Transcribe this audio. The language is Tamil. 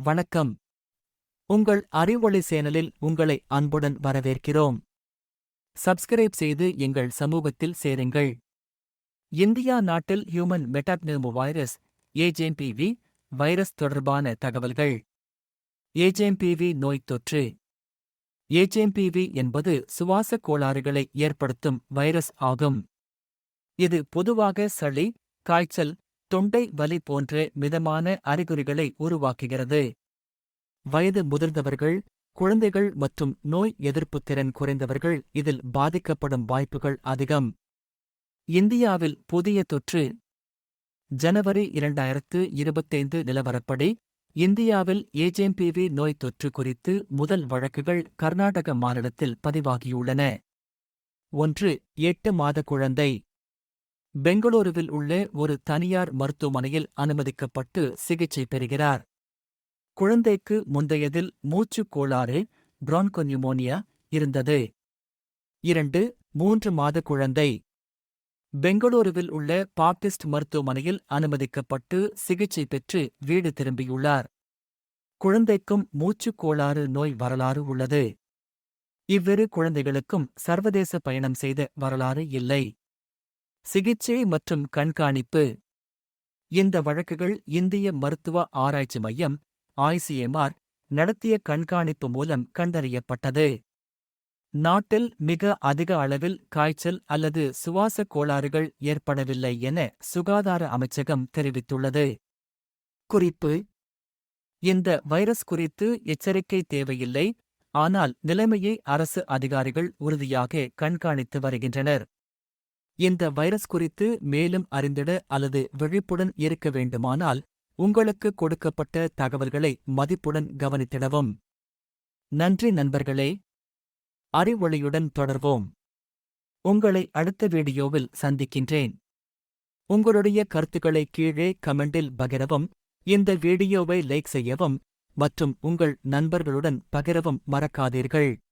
வணக்கம். உங்கள் அறிவொளி சேனலில் உங்களை அன்புடன் வரவேற்கிறோம். சப்ஸ்கிரைப் செய்து எங்கள் சமூகத்தில் சேருங்கள். இந்தியா நாட்டில் human metapneumo virus HMPV virus தொடர்பான தகவல்கள். ஏஜேம்பிவி நோய் தொற்று. ஏஜேம்பிவி என்பது சுவாசக் கோளாறுகளை ஏற்படுத்தும் வைரஸ் ஆகும். இது பொதுவாக சளி காய்ச்சல் தொண்டை வலி போன்ற மிதமான அறிகுறிகளை உருவாக்குகிறது. வயது முதிர்ந்தவர்கள் குழந்தைகள் மற்றும் நோய் எதிர்ப்பு திறன் குறைந்தவர்கள் இதில் பாதிக்கப்படும் வாய்ப்புகள் அதிகம். இந்தியாவில் புதிய தொற்று ஜனவரி இரண்டாயிரத்து இருபத்தைந்து நிலவரப்படி இந்தியாவில் ஏஜேம்பிவி நோய் தொற்று குறித்து முதல் வழக்குகள் கர்நாடக மாநிலத்தில் பதிவாகியுள்ளன. ஒன்று எட்டு மாத குழந்தை. பெங்களூருவில் உள்ள ஒரு தனியார் மருத்துவமனையில் அனுமதிக்கப்பட்டு சிகிச்சை பெறுகிறார். குழந்தைக்கு முந்தையதில் மூச்சுக் கோளாறு பிரான்கோநியூமோனியா இருந்தது. இரண்டு மூன்று மாத குழந்தை. பெங்களூருவில் உள்ள பாப்டிஸ்ட் மருத்துவமனையில் அனுமதிக்கப்பட்டு சிகிச்சை பெற்று வீடு திரும்பியுள்ளார். குழந்தைக்கும் மூச்சுக் கோளாறு நோய் வரலாறு உள்ளது. இவ்விரு குழந்தைகளுக்கும் சர்வதேச பயணம் செய்த வரலாறு இல்லை. சிகிச்சை மற்றும் கண்காணிப்பு. இந்த வழக்குகள் இந்திய மருத்துவ ஆராய்ச்சி மையம் ஐசிஎம்ஆர் நடத்திய கண்காணிப்பு மூலம் கண்டறியப்பட்டது. நாட்டில் மிக அதிக அளவில் காய்ச்சல் அல்லது சுவாசக் கோளாறுகள் ஏற்படவில்லை என சுகாதார அமைச்சகம் தெரிவித்துள்ளது. குறிப்பு இந்த வைரஸ் குறித்து எச்சரிக்கை தேவையில்லை ஆனால் நிலைமையை அரசு அதிகாரிகள் உறுதியாக கண்காணித்து வருகின்றனர். இந்த வைரஸ் குறித்து மேலும் அறிந்திட அல்லது விழிப்புடன் இருக்க வேண்டுமானால் உங்களுக்கு கொடுக்கப்பட்ட தகவல்களை மதிப்புடன் கவனித்திடவும். நன்றி நண்பர்களே. அறிவொளியுடன் தொடர்வோம். உங்களை அடுத்த வீடியோவில் சந்திக்கின்றேன். உங்களுடைய கருத்துக்களை கீழே கமெண்டில் பகிரவும் இந்த வீடியோவை லைக் செய்யவும் மற்றும் உங்கள் நண்பர்களுடன் பகிரவும் மறக்காதீர்கள்.